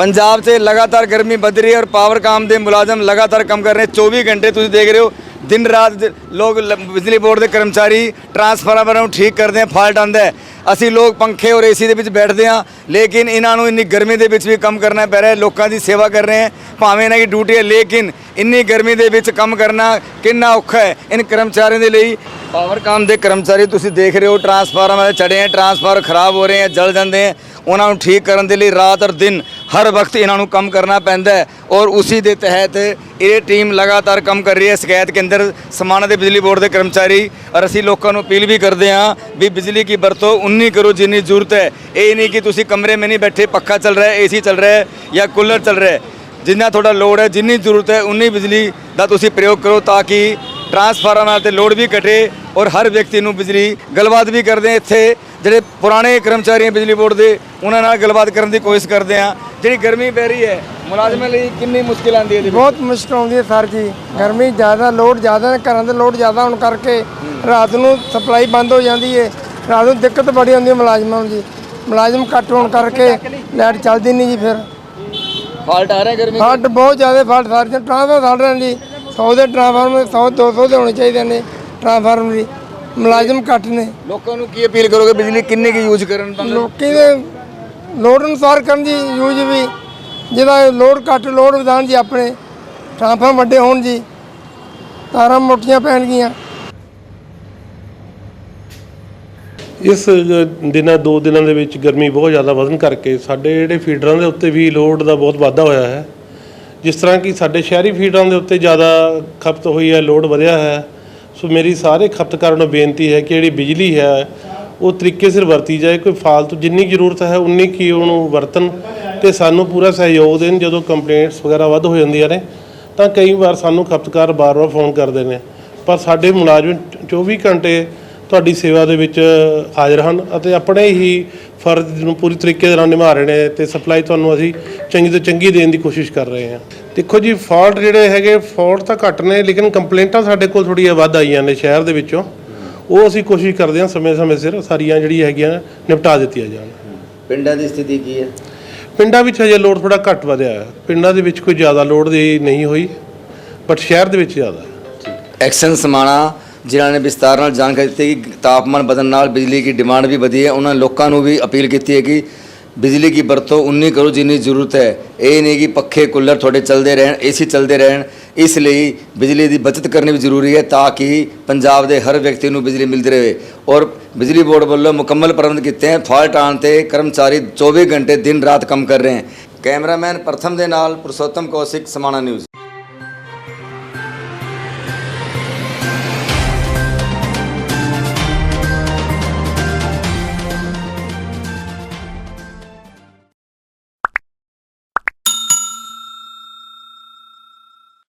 ਪੰਜਾਬ 'ਚ ਲਗਾਤਾਰ ਗਰਮੀ ਵੱਧ ਰਹੀ ਹੈ ਔਰ ਪਾਵਰਕਾਮ ਦੇ ਮੁਲਾਜ਼ਮ ਲਗਾਤਾਰ ਕੰਮ ਕਰ ਰਹੇ 24 ਘੰਟੇ ਤੁਸੀਂ ਦੇਖ ਰਹੇ ਹੋ, ਦਿਨ ਰਾਤ ਲੋਕ ਲ- ਬਿਜਲੀ ਬੋਰਡ ਦੇ ਕਰਮਚਾਰੀ ਟਰਾਂਸਫਾਰਮਰਾਂ ਨੂੰ ਠੀਕ ਕਰਦੇ ਆ ਫਾਲਟ ਆਉਂਦਾ ਹੈ। ਅਸੀਂ ਲੋਕ ਪੰਖੇ ਔਰ ਏਸੀ ਦੇ ਵਿੱਚ ਬੈਠਦੇ ਹਾਂ, ਲੇਕਿਨ ਇਹਨਾਂ ਨੂੰ ਇੰਨੀ ਗਰਮੀ ਦੇ ਵਿੱਚ ਵੀ ਕੰਮ ਕਰਨਾ ਪੈ ਰਿਹਾ ਲੋਕਾਂ ਦੀ ਸੇਵਾ ਕਰ ਰਹੇ ਹੈ। ਭਾਵੇਂ ਇਹਨਾਂ ਦੀ ਡਿਊਟੀ ਹੈ, ਲੇਕਿਨ ਇੰਨੀ ਗਰਮੀ ਦੇ ਵਿੱਚ ਕੰਮ ਕਰਨਾ ਕਿੰਨਾ ਔਖਾ ਹੈ। ਇਨ ਕਰਮਚਾਰੀਆਂ ਦੇ ਲਈ ਪਾਵਰਕਾਮ ਦੇ ਕਰਮਚਾਰੀ ਤੁਸੀਂ ਦੇਖ ਰਹੇ ਹੋ ਟਰਾਂਸਫਾਰਮਰ ਚੜੇ ਹੈ ਟਰਾਂਸਫਾਰਮਰ ਖਰਾਬ ਹੋ ਰਹੇ ਹੈ ਜਲ ਜਾਂਦੇ ਹੈ ਉਹਨਾਂ ਨੂੰ ਠੀਕ ਕਰਨ ਦੇ ਲਈ ਰਾਤ ਔਰ ਦਿਨ ਹਰ ਵਕਤ ਇਹਨਾਂ ਨੂੰ ਕੰਮ ਕਰਨਾ ਪੈਂਦਾ ਹੈ ਔਰ ਉਸੇ ਦੇ ਤਹਿਤ ਇਹ ਟੀਮ ਲਗਾਤਾਰ ਕੰਮ ਕਰ ਰਹੀ ਹੈ। ਸ਼ਿਕਾਇਤ ਕੇਂਦਰ ਸਮਾਣਾ ਦੇ ਬਿਜਲੀ ਬੋਰਡ ਦੇ ਕਰਮਚਾਰੀ ਔਰ ਅਸੀਂ ਲੋਕਾਂ ਨੂੰ ਅਪੀਲ ਵੀ ਕਰਦੇ ਹਾਂ ਵੀ ਬਿਜਲੀ ਕੀ ਵਰਤੋਂ ਉਨੀ ਕਰੋ ਜਿੰਨੀ ਜ਼ਰੂਰਤ ਹੈ। ਇਹ ਨਹੀਂ ਕਿ ਤੁਸੀਂ ਕਮਰੇ ਮੇ ਨਹੀਂ ਬੈਠੇ, ਪੱਖਾ ਚੱਲ ਰਿਹਾ ਹੈ ਏਸੀ ਚੱਲ ਰਿਹਾ ਹੈ ਜਾਂ ਕੂਲਰ ਚੱਲ ਰਿਹਾ ਹੈ। ਜਿੰਨਾ ਤੁਹਾਡਾ ਲੋਡ ਹੈ, ਜਿੰਨੀ ਜ਼ਰੂਰਤ ਹੈ, ਉਨੀ ਬਿਜਲੀ ਦਾ ਤੁਸੀਂ ਪ੍ਰਯੋਗ ਕਰੋ ਤਾਂ ਕਿ ਟਰਾਂਸਫਾਰਮਰ ਤੇ ਲੋਡ ਵੀ ਘਟੇ ਔਰ ਹਰ ਵਿਅਕਤੀ ਨੂੰ ਬਿਜਲੀ ਗੱਲਬਾਤ ਵੀ ਕਰਦੇ ਹਾਂ ਇੱਥੇ। ਜਿਹੜੇ ਪੁਰਾਣੇ ਕਰਮਚਾਰੀ ਹੈ ਬਿਜਲੀ ਬੋਰਡ ਦੇ ਉਹਨਾਂ ਨਾਲ ਗੱਲਬਾਤ ਕਰਨ ਦੀ ਕੋਸ਼ਿਸ਼ ਕਰਦੇ ਹਾਂ। ਜਿਹੜੀ ਗਰਮੀ ਪੈ ਰਹੀ ਹੈ ਮੁਲਾਜ਼ਮਾਂ ਲਈ ਕਿੰਨੀ ਮੁਸ਼ਕਿਲ ਆਉਂਦੀ ਹੈ ਵਿੱਚ? ਬਹੁਤ ਮੁਸ਼ਕਲ ਆਉਂਦੀ ਹੈ ਸਰ ਜੀ। ਗਰਮੀ ਜ਼ਿਆਦਾ ਲੋਡ ਜ਼ਿਆਦਾ ਘਰਾਂ ਦੇ ਲੋਡ ਜ਼ਿਆਦਾ ਹੋਣ ਕਰਕੇ ਰਾਤ ਨੂੰ ਸਪਲਾਈ ਬੰਦ ਹੋ ਜਾਂਦੀ ਹੈ। ਰਾਤ ਨੂੰ ਦਿੱਕਤ ਬੜੀ ਆਉਂਦੀ ਹੈ ਮੁਲਾਜ਼ਮਾਂ ਨੂੰ ਜੀ। ਮੁਲਾਜ਼ਮ ਘੱਟ ਹੋਣ ਕਰਕੇ ਲਾਈਟ ਚੱਲਦੀ ਨਹੀਂ ਜੀ ਫਿਰ। ਫਾਲਟ ਆ ਰਿਹਾ ਗਰਮੀ ਫਾਲਟ ਬਹੁਤ ਜ਼ਿਆਦਾ ਫਾਲਟ। ਸਰ ਜੀ ਟ੍ਰਾਂਸਫਾਰਮਰ ਸੜ ਰਹੇ ਨੇ ਜੀ। 100 ਦੇ ਟ੍ਰਾਂਸਫਾਰਮਰ 100 200 ਦੇ ਹੋਣੇ ਚਾਹੀਦੇ ਨੇ। ਟ੍ਰਾਂਸਫਾਰਮਰ ਜੀ ਮੁਲਾਜ਼ਮ ਘੱਟ ਨੇ। ਲੋਕਾਂ ਨੂੰ ਕੀ ਅਪੀਲ ਕਰੋਗੇ? ਬਿਜਲੀ ਕਿੰਨੀ ਕੀ ਯੂਜ਼ ਕਰਨ ਤਾਂ ਲੋਕੀ ਦੇ ਲੋਡ ਅਨੁਸਾਰ ਕਰਨ ਦੀ ਯੂਜ਼ ਵੀ ਜਿਹਦਾ ਲੋਡ ਘੱਟ ਲੋਡ ਵਧਾਉਣ ਜੀ ਆਪਣੇ ਟ੍ਰਾਂਸਫਾਰਮਰ ਵੱਡੇ ਹੋਣ ਜੀ। ਤਾਰਾਂ ਮੋਟੀਆਂ ਪੈਣਗੀਆਂ ਇਸ ਦਿਨਾਂ ਦੋ ਦਿਨਾਂ ਦੇ ਵਿੱਚ ਗਰਮੀ ਬਹੁਤ ਜ਼ਿਆਦਾ ਵਧਣ ਕਰਕੇ ਸਾਡੇ ਜਿਹੜੇ ਫੀਡਰਾਂ ਦੇ ਉੱਤੇ ਵੀ ਲੋਡ ਦਾ ਬਹੁਤ ਵਾਧਾ ਹੋਇਆ ਹੈ। ਜਿਸ ਤਰ੍ਹਾਂ ਕਿ ਸਾਡੇ ਸ਼ਹਿਰੀ ਫੀਡਰਾਂ ਦੇ ਉੱਤੇ ਜ਼ਿਆਦਾ ਖਪਤ ਹੋਈ ਹੈ ਲੋਡ ਵਧਿਆ ਹੈ। ਸੋ ਮੇਰੀ ਸਾਰੇ ਖਪਤਕਾਰਾਂ ਨੂੰ ਬੇਨਤੀ ਹੈ ਕਿ ਜਿਹੜੀ ਬਿਜਲੀ ਹੈ, ਉਹ ਤਰੀਕੇ ਸਿਰ ਵਰਤੀ ਜਾਏ, ਕੋਈ ਫਾਲਤੂ ਜਿੰਨੀ ਜ਼ਰੂਰਤ ਹੈ, ਉਨੀ ਕੀ ਉਹਨੂੰ ਵਰਤਣ ਤੇ ਸਾਨੂੰ ਪੂਰਾ ਸਹਿਯੋਗ ਦੇਣ, ਜਦੋਂ ਕੰਪਲੇਂਟਸ ਵਗੈਰਾ ਵੱਧ ਹੋ ਜਾਂਦੀਆਂ ਨੇ, ਤਾਂ ਕਈ ਵਾਰ ਸਾਨੂੰ ਖਪਤਕਾਰ ਬਾਰ-ਬਾਰ ਫੋਨ ਕਰਦੇ ਨੇ। ਪਰ ਸਾਡੇ ਮੁਲਾਜ਼ਮ 24 ਘੰਟੇ ਤੁਹਾਡੀ ਸੇਵਾ ਦੇ ਵਿੱਚ ਹਾਜ਼ਰ ਹਨ ਅਤੇ ਆਪਣੇ ਹੀ ਫਰਜ਼ ਨੂੰ ਪੂਰੀ ਤਰੀਕੇ ਦੇ ਨਾਲ ਨਿਭਾ ਰਹੇ ਨੇ ਤੇ ਸਪਲਾਈ ਤੁਹਾਨੂੰ ਅਸੀਂ ਚੰਗੀ ਤੋਂ ਚੰਗੀ ਦੇਣ ਦੀ ਕੋਸ਼ਿਸ਼ ਕਰ ਰਹੇ ਹਾਂ। ਦੇਖੋ ਜੀ ਫਾਲਟ ਜਿਹੜੇ ਹੈਗੇ ਫਾਲਟ ਤਾਂ ਘੱਟ ਨੇ ਲੇਕਿਨ ਕੰਪਲੇਂਟਾਂ ਸਾਡੇ ਕੋਲ ਥੋੜ੍ਹੀਆਂ ਵੱਧ ਆਈਆਂ ਨੇ ਸ਼ਹਿਰ ਦੇ ਵਿੱਚੋਂ। ਉਹ ਅਸੀਂ ਕੋਸ਼ਿਸ਼ ਕਰਦੇ ਹਾਂ ਸਮੇਂ-ਸਮੇਂ ਸਿਰ ਸਾਰੀਆਂ ਜਿਹੜੀਆਂ ਹੈਗੀਆਂ ਨਿਪਟਾ ਦਿੱਤੀਆਂ ਜਾਣ। ਪਿੰਡਾਂ ਦੀ ਸਥਿਤੀ ਕੀ ਹੈ? ਪਿੰਡਾਂ ਵਿੱਚ ਹਜੇ ਲੋਡ ਥੋੜਾ ਘੱਟ ਵਧਿਆ ਹੈ। ਪਿੰਡਾਂ ਦੇ ਵਿੱਚ ਕੋਈ ਜ਼ਿਆਦਾ ਲੋਡ ਦੀ ਨਹੀਂ ਹੋਈ ਬਟ ਸ਼ਹਿਰ ਦੇ ਵਿੱਚ ਜ਼ਿਆਦਾ ਐਕਸ਼ਨ ਸਮਾਣਾ ਜਿਨ੍ਹਾਂ ਨੇ ਵਿਸਤਾਰ ਨਾਲ ਜਾਣਕਾਰੀ ਦਿੱਤੀ ਕਿ ਤਾਪਮਾਨ ਬਦਲਣ ਨਾਲ ਬਿਜਲੀ ਦੀ ਡਿਮਾਂਡ ਵੀ ਵਧੀ ਹੈ। ਉਹਨਾਂ ਲੋਕਾਂ ਨੂੰ ਵੀ ਅਪੀਲ ਕੀਤੀ ਹੈ ਕਿ ਬਿਜਲੀ ਦੀ ਵਰਤੋਂ ਉਨੀ ਕਰੋ ਜਿੰਨੀ ਜ਼ਰੂਰਤ ਹੈ। ਇਹ ਨਹੀਂ ਕਿ ਪੱਖੇ, ਕੂਲਰ ਤੁਹਾਡੇ ਚੱਲਦੇ ਰਹਿਣ ਏਸੀ ਚੱਲਦੇ ਰਹਿਣ। ਇਸ ਲਈ ਬਿਜਲੀ ਦੀ ਬਚਤ ਕਰਨੀ ਵੀ ਜ਼ਰੂਰੀ ਹੈ ਤਾਂ ਕਿ ਪੰਜਾਬ ਦੇ ਹਰ ਵਿਅਕਤੀ ਨੂੰ ਬਿਜਲੀ ਮਿਲਦੀ ਰਹੇ। ਔਰ ਬਿਜਲੀ ਬੋਰਡ ਵੱਲੋਂ ਮੁਕੰਮਲ ਪ੍ਰਬੰਧ ਕੀਤੇ ਹਨ। ਫਾਲਟ ਆਉਣ ਤੇ ਕਰਮਚਾਰੀ 24 ਘੰਟੇ ਦਿਨ ਰਾਤ ਕੰਮ ਕਰ ਰਹੇ ਹਨ। ਕੈਮਰਾਮੈਨ ਪ੍ਰਥਮ ਦੇ ਨਾਲ ਪੁਰਸ਼ੋਤਮ ਕੌਸ਼ਿਕ, ਸਮਾਣਾ ਨਿਊਜ਼।